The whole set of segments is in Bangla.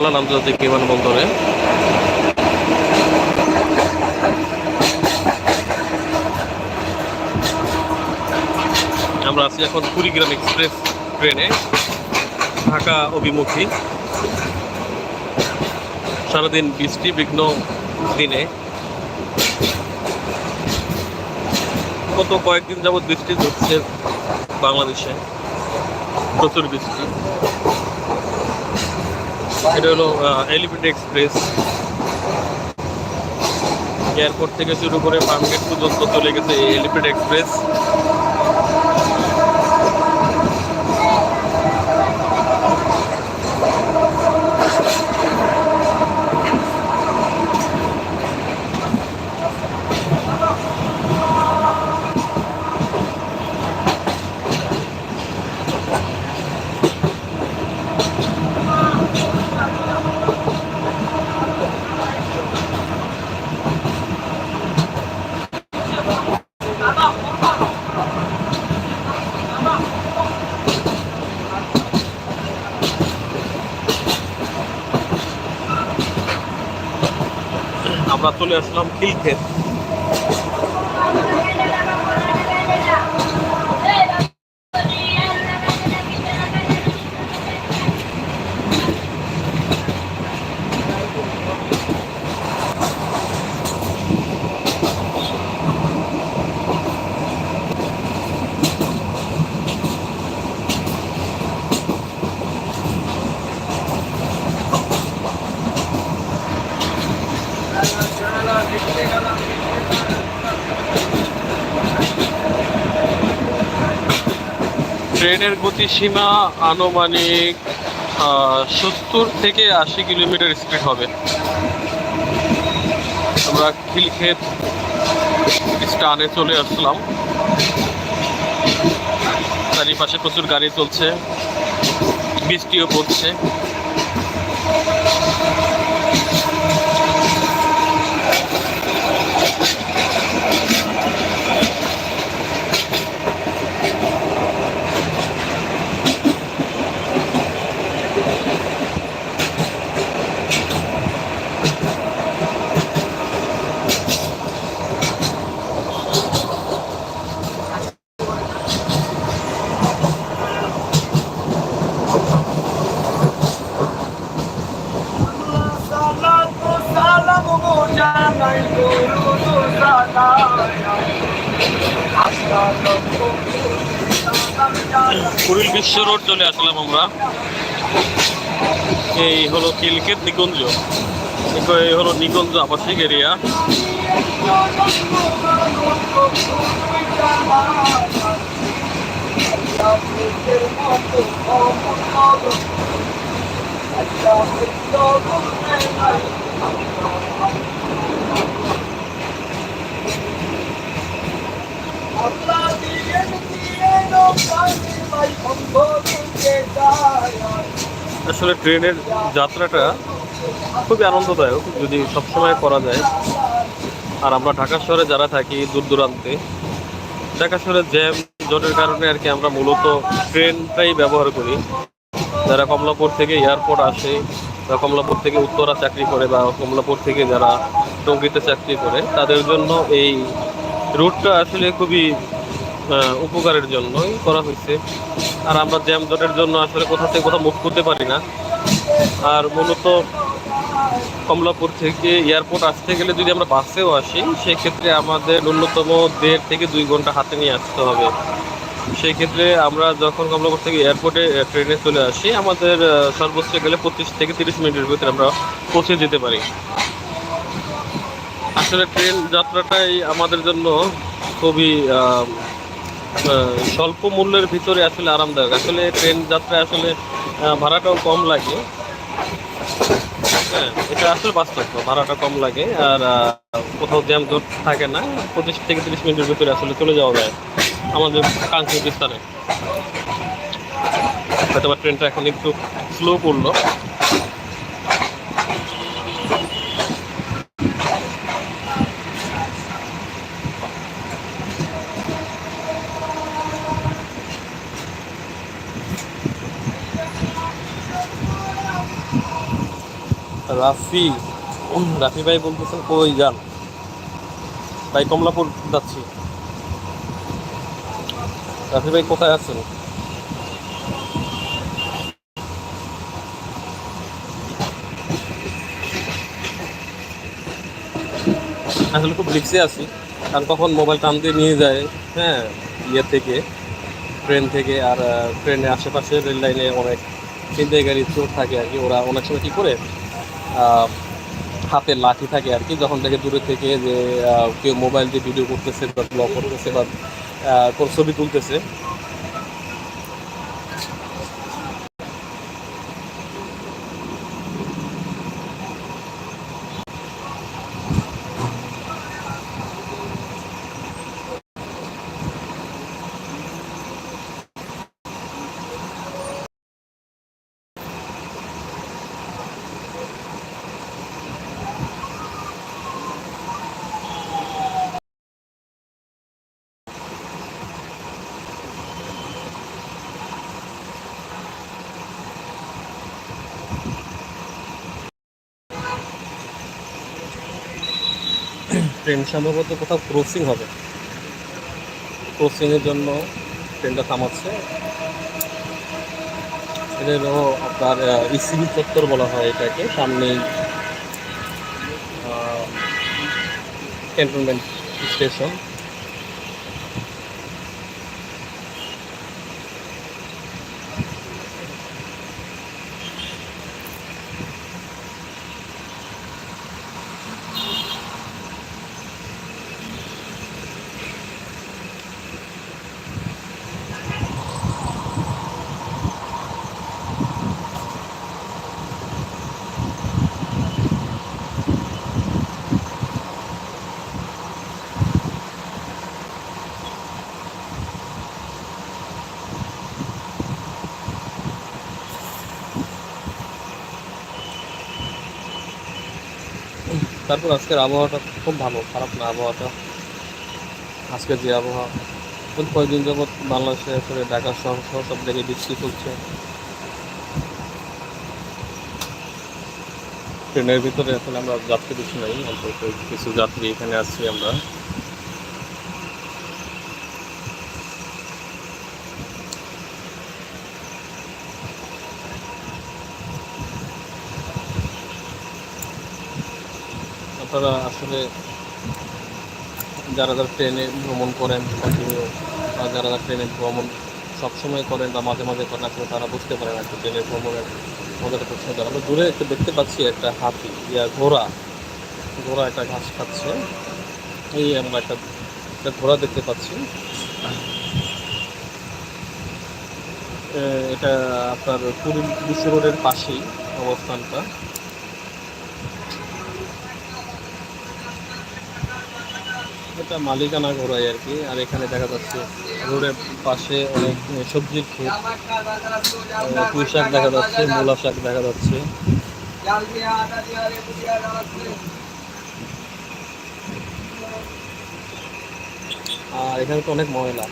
শাহজালাল আন্তর্জাতিক বিমানবন্দরে। আমরা আছি এখন কুড়িগ্রাম এক্সপ্রেস ট্রেনে, ঢাকা অভিমুখী। সারাদিন বৃষ্টি, বিঘ্ন দিনে। গত কয়েকদিন যাবৎ বৃষ্টি হচ্ছে বাংলাদেশে। প্রচুর বৃষ্টি। এটা হলো এলিভেন্ট এক্সপ্রেস এয়ারপোর্ট থেকে শুরু করে ফার্মগেট পর্যন্ত চলে গেছে এই এক্সপ্রেস আমরা চলে আসলাম খিলক্ষেত। ট্রেনের গতিসীমা আনুমানিক সত্তর থেকে আশি কিলোমিটার স্পিড হবে। আমরা খিলক্ষেত স্টানে চলে আসলাম। চারিপাশে প্রচুর গাড়ি চলছে, বৃষ্টিও পড়ছে। আসলাম আমরা এই হলো খিলক্ষেত নিকুঞ্জ। এই হলো নিকুঞ্জ আবাসিক এরিয়া। আসলে ট্রেনের যাত্রাটা খুবই আনন্দদায়ক, যদি সবসময় করা যায়। আর আমরা ঢাকা শহরে যারা থাকি দূর দূরান্তে, ঢাকা শহরে জ্যাম, জটের কারণে আর কি আমরা মূলত ট্রেনটাই ব্যবহার করি। যারা কমলাপুর থেকে এয়ারপোর্ট আসে বা কমলাপুর থেকে উত্তরা চাকরি করে বা কমলাপুর থেকে যারা টঙ্গিতে চাকরি করে, তাদের জন্য এই রুটটা আসলে খুবই উপকারের জন্যই করা হয়েছে। আর আমরা জ্যাম জটের জন্য আসলে কোথা থেকে কোথাও মুখ করতে পারি না। আর মূলত কমলাপুর থেকে এয়ারপোর্ট আসতে গেলে যদি আমরা বাসেও আসি, সেক্ষেত্রে আমাদের ন্যূনতম দেড় থেকে দুই ঘণ্টা হাতে নিয়ে আসতে হবে। সেই ক্ষেত্রে আমরা যখন কমলাপুর থেকে এয়ারপোর্টে ট্রেনে চলে আসি, আমাদের সর্বোচ্চ গেলে পঁচিশ থেকে তিরিশ মিনিটের ভিতরে আমরা পৌঁছে যেতে পারি। আসলে ট্রেন যাত্রাটাই আমাদের জন্য খুবই স্বল্প মূল্যের ভিতরে আসলে আরামদায়ক। আসলে ট্রেন যাত্রায় আসলে ভাড়াটাও কম লাগে। হ্যাঁ এটা আসলে বাস্তব, ভাড়াটা কম লাগে। আর কোথাও জ্যাম জট থাকে না, পঁচিশ থেকে তিরিশ মিনিটের ভিতরে আসলে চলে যাওয়া যায় আমাদের কাঙ্ক্ষিত স্থানে হয়তো ট্রেনটা এখন একটু স্লো করল। রাফি রাফি ভাই বলতেছেন কই যান? ভাই কমলাপুর যাচ্ছি। রাফি ভাই কোথায় আছেন? আসলে খুব রিক্সে আছি। কারণ কখন মোবাইল টান দিয়ে নিয়ে যায় হ্যাঁ ইয়ে থেকে ট্রেন থেকে, আর ট্রেনের আশেপাশে রেল লাইনে অনেক গাড়ি চোর থাকে আর কি। ওরা অনেক সময় কী করে? হাতে লাঠি থাকে আর কি, যখন থেকে দূরে থেকে যে কেউ মোবাইল দিয়ে ভিডিও করতেছে বা ব্লগ করতেছে বা ছবি তুলতেছে। ট্রেন সম্ভবত কোথাও ক্রসিং হবে। ক্রসিংয়ের জন্য ট্রেনটা থামাচ্ছে। এটা আপনার ইসিবি চত্বর বলা হয় এটাকে, সামনেই ক্যান্টনমেন্ট স্টেশন তারপর আজকের আবহাওয়াটা খুব ভালো, খারাপ না আবহাওয়াটা। আজকে যে আবহাওয়া কয়েকদিন যাবৎ বাংলাদেশে আসলে ঢাকা শহর সব জায়গায় বৃষ্টি চলছে। ট্রেনের ভিতরে আসলে আমরা যাত্রী বেশি নাই অল্প কিছু যাত্রী এখানে আসছি আমরা। আপনারা আসলে যারা যারা ট্রেনে ভ্রমণ করেন কন্টিনিউ বা যারা যারা ট্রেনে ভ্রমণ সবসময় করেন বা মাঝে মাঝে করেন, আসলে তারা বুঝতে পারেন একটা ট্রেনে ভ্রমণের মজাটা খুব আমরা দূরে একটা দেখতে পাচ্ছি একটা হাতি, ইয়া ঘোড়া। ঘোড়া একটা ঘাস খাচ্ছে। এই আমরা একটা একটা ঘোড়া দেখতে পাচ্ছি। এটা আপনার পুরী বিশ্ব রোডের পাশেই অবস্থানটা। এটা মালিকানা ঘোরাই আর কি। আর এখানে দেখা যাচ্ছে রোডের পাশে অনেক সবজির ক্ষেত পুঁই শাক দেখা যাচ্ছে, মূলা শাক দেখা যাচ্ছে। আর এখানে তো অনেক ময়লা।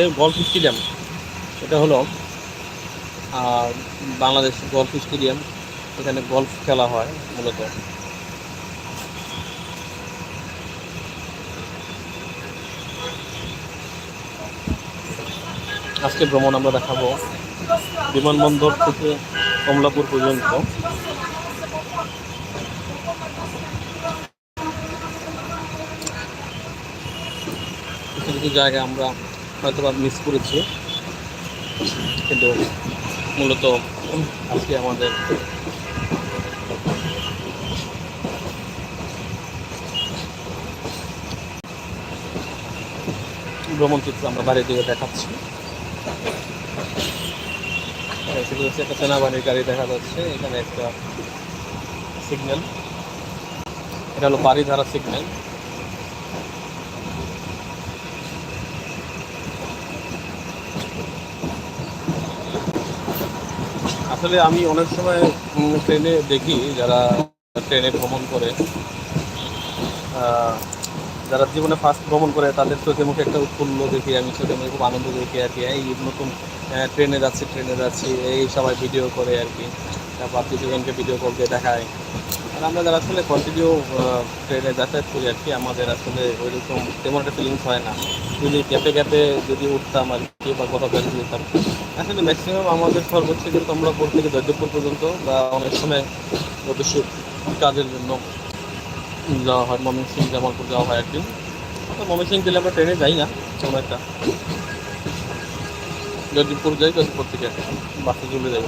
এর গল্ফ স্টেডিয়াম এটা হলো বাংলাদেশ গল্ফ স্টেডিয়াম এখানে গল্ফ খেলা হয় মূলত। আজকে ভ্রমণ আমরা দেখাবো বিমানবন্দর থেকে কমলাপুর পর্যন্ত। কিছু কিছু জায়গা আমরা হয়তো বা মিস করেছি। কিন্তু মূলত আজকে আমাদের ভ্রমণ চিত্র আমরা বাইরের দিকে দেখাচ্ছি। একটা সেনাবাহিনীর গাড়ি দেখা যাচ্ছে। এখানে একটা সিগন্যাল এটা হলো বাড়িধারা সিগন্যাল আসলে আমি অনেক সময় ট্রেনে দেখি যারা ট্রেনে ভ্রমণ করে। যারা জীবনে ফার্স্ট ভ্রমণ করে, তাদের চোখে মুখে একটা উৎফুল্ল দেখি, আমি চোখে মুখে খুব আনন্দ দেখি আর কি। এই নতুন ট্রেনে যাচ্ছি ট্রেনে যাচ্ছি, এই সবাই ভিডিও করে আর কি। তারপর আত্মীয়স্বজনকে ভিডিও কল দিয়ে দেখায়। আর আমরা যারা আসলে কন্টিনিউ ট্রেনে যাতায়াত করি আর কি, আমাদের আসলে ওইরকম তেমন একটা ফিলিংস হয় না। যদি গ্যাপে গ্যাপে যদি উঠতাম আর কি, বা কথা বেরিয়ে যেতাম আসলে ম্যাক্সিমাম আমাদের সর্বোচ্চ কিন্তু আমরা বোর্ড থেকে দৈত্যপুর পর্যন্ত বা অনেক সময় অবশ্য কাজের জন্য যাওয়া হয়, ময়মনসিং, জামালপুর যাওয়া হয় আর কি। তো ময়মনসিং গেলে আমরা ট্রেনে যাই না, কোনো একটা। জয়দীপুর যাই জয়দীপুর থেকে বাসে চলে যাই।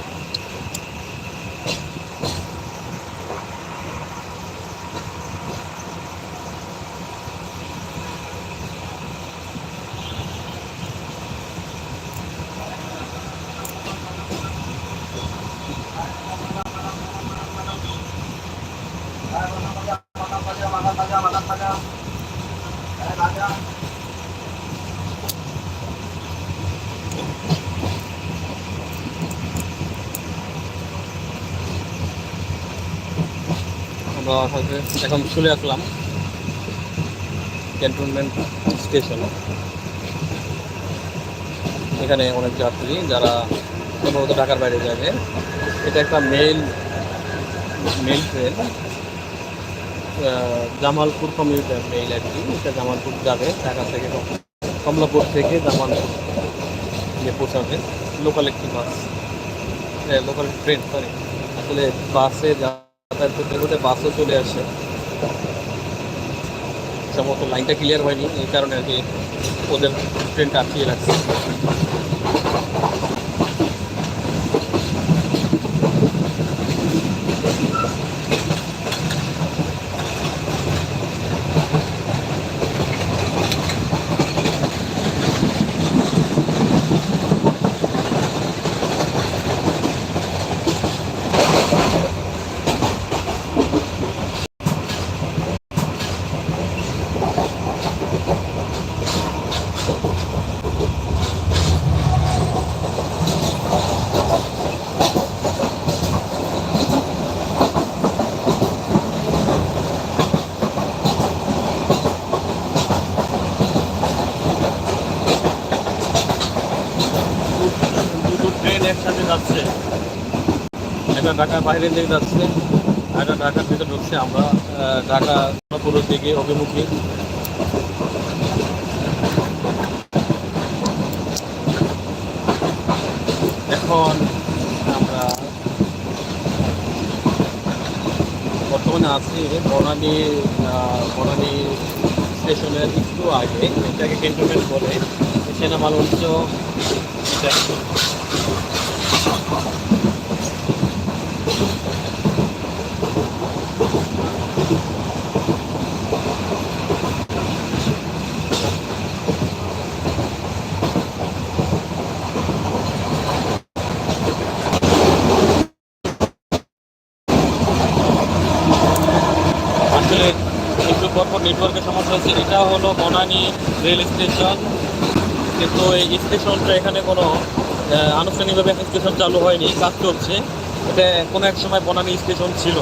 আমরা এখন চলে আসলাম ক্যান্টনমেন্ট স্টেশনে এখানে অনেক যাত্রী যারা সম্ভবত ঢাকার বাইরে যাবে। এটা একটা mail mail train Jamalpur commuter mail আর কি এটা জামালপুর যাবে, ঢাকা থেকে কমলাপুর থেকে জামালপুর গিয়ে পৌঁছাবে। লোকাল একটি বাস লোকাল ট্রেন সরি আসলে বাসে যাতায়াত করতে করতে বাসও চলে আসে। সম্ভবত লাইনটা ক্লিয়ার হয়নি, এই কারণে আর কি ওদের ট্রেনটা আটকিয়ে রাখছে দুটো ট্রেন একসাথে যাচ্ছে একটা ঢাকার বাইরে দিকে যাচ্ছে। একটা ঢাকার দিকে ঢুকছে আমরা। ঢাকা পুরোর দিকে অভিমুখী। এখন আমরা বর্তমানে আছি বনানী বনানী স্টেশনের একটু আগে, এটাকে ক্যান্টনমেন্ট বলে সেনামাল উচ্চ এটা আসলে একটু পরপর নেটওয়ার্কের সমস্যা হচ্ছে এটা হলো বনানী রেল স্টেশন, কিন্তু এই স্টেশনটা এখানে কোনো আনুষ্ঠানিকভাবে স্টেশন চালু হয়নি, কাজ চলছে। এটা কোনো এক সময় বনানী স্টেশন ছিল।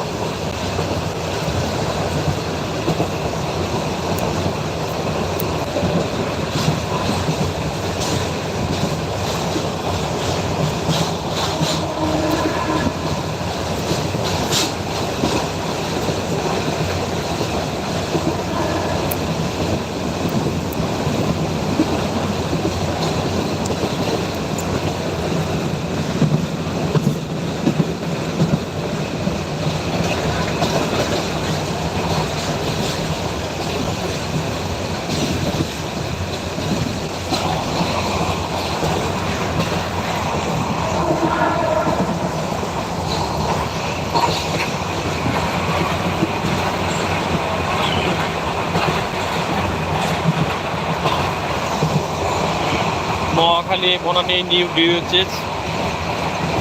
মহাখালী বনানী নিউ ডিউচেস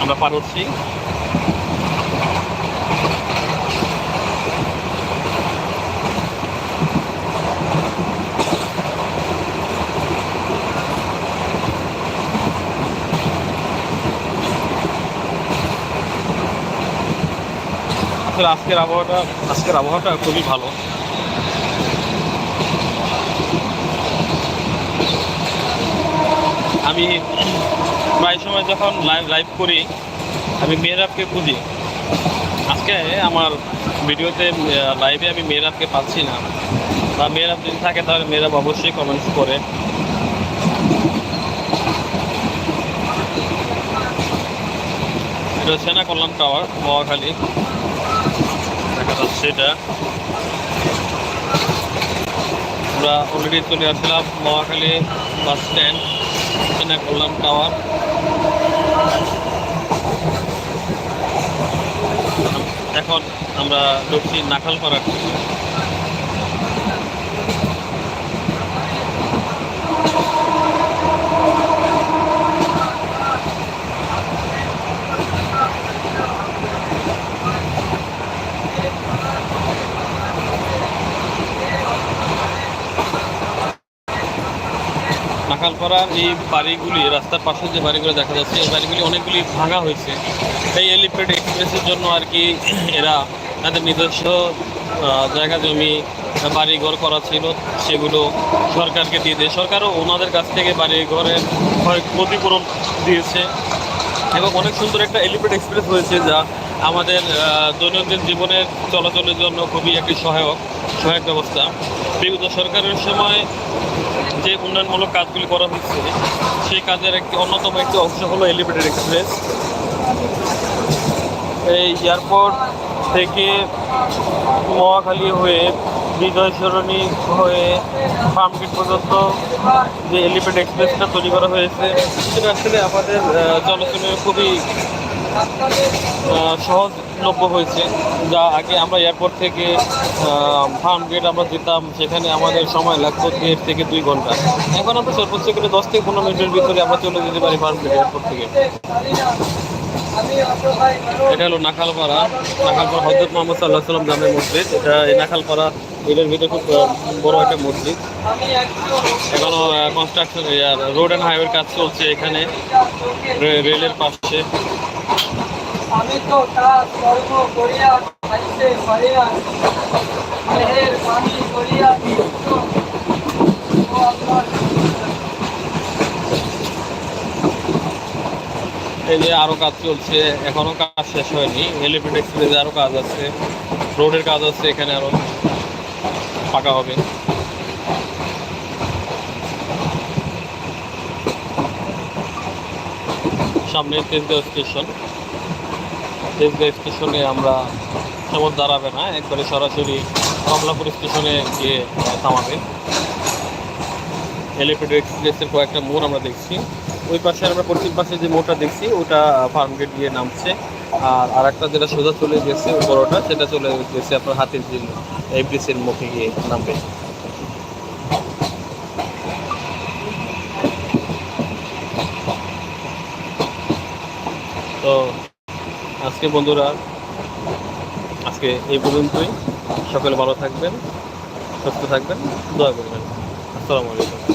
আমরা পার হচ্ছি। আজকের আবহাওয়াটা আজকের আবহাওয়াটা খুবই ভালো। আমি প্রায় সময় যখন লাইভ লাইভ করি, আমি মেয়েরাবকে খুঁজি। আজকে আমার ভিডিওতে লাইভে আমি মেয়েরাবকে পাচ্ছি না। বা মেয়েরাব যদি থাকে, তাহলে মেয়েরাব অবশ্যই কমেন্টস করে। এটা হচ্ছে না কল্যাণ টাওয়ার মহাখালী। দেখা যাচ্ছে এটা। আমরা অলরেডি চলে আসলাম মহাখালী বাস স্ট্যান্ড সেনা কল্যাণ টাওয়ার এখন আমরা ঢুকছি নাখালপাড়ার দিকে। নাখালপাড়ার এই বাড়িগুলি, রাস্তার পাশে যে বাড়িগুলো দেখা যাচ্ছে, এই বাড়িগুলি অনেকগুলি ভাঙা হয়েছে। এই এলিফ্যান্ট এক্সপ্রেসের জন্য আর কি এরা তাদের নিজস্ব জায়গা জমি বাড়ি ঘর করা ছিল, সেগুলো সরকারকে দিয়ে দেয়। সরকারও ওনাদের কাছ থেকে বাড়ি ঘরের ক্ষয়, ক্ষতিপূরণ দিয়েছে। এবং অনেক সুন্দর একটা এলিফ্যান্ট এক্সপ্রেস হয়েছে যা আমাদের দৈনন্দিন জীবনের চলাচলের জন্য খুবই একটি সহায়ক সহায়ক ব্যবস্থা। বিগত সরকারের সময় যে উন্নয়নমূলক কাজগুলি করা হচ্ছে, সেই কাজের একটি অন্যতম একটি অংশ হলো এলিভেটেড এক্সপ্রেস এই এয়ারপোর্ট থেকে মহাখালী হয়ে বিজয় সরণী হয়ে ফার্মগেট পর্যন্ত যে এলিভেটেড এক্সপ্রেসটা তৈরি করা হয়েছে, সেটা আসলে আমাদের চলাচলের খুবই সহজলভ্য হয়েছে। যা আগে আমরা এয়ারপোর্ট থেকে ফার্ম গেট আমরা যেতাম, সেখানে আমাদের সময় লাগতো দেড় থেকে দুই ঘণ্টা। এখন আমরা সর্বোচ্চ করে দশ থেকে পনেরো মিনিটের ভিতরে আমরা চলে যেতে পারি ফার্ম গেট এয়ারপোর্ট থেকে। এটা হলো নাখালপাড়া। নাখালপাড়া হজরত মোহাম্মদ সাল্লাহ সাল্লাম জামের মসজিদ। এটা এই নাখালপাড়া এটার ভিতরে খুব বড় একটা মসজিদ। এখনও কনস্ট্রাকশন রোড অ্যান্ড হাইওয়ের কাজ চলছে এখানে। রেলের পাশে। আমি তো তার কর্ম করিয়া খাইতে পারিয়া দেহের পানি করিয়া এই যে আরও কাজ চলছে। এখনও কাজ শেষ হয়নি। এলিফেন্ট এক্সপ্রেসে আরও কাজ আছে। রোডের কাজ আছে। এখানে আরও পাকা হবে। সামনে তেজগাঁও স্টেশন তেজগাঁও স্টেশনে আমরা সময় দাঁড়াবে না? একবারে সরাসরি কমলাপুর স্টেশনে গিয়ে থামাবে। এলিফেন্ট এক্সপ্রেসের কয়েকটা মোড় আমরা দেখছি। ওই পাশে আমরা পশ্চিম পাশে যে মোড়টা দেখছি, ওটা ফার্ম গেট দিয়ে নামছে। আর আরেকটা যেটা সোজা চলে গেছে বড়টা, সেটা চলে গেছে আপনার হাতির ঝিল, এই মুখে গিয়ে নামবে। তো আজকে বন্ধুরা আজকে এই পর্যন্তই। সকলে ভালো থাকবেন সুস্থ থাকবেন দোয়া করবেন। আসসালামু আলাইকুম।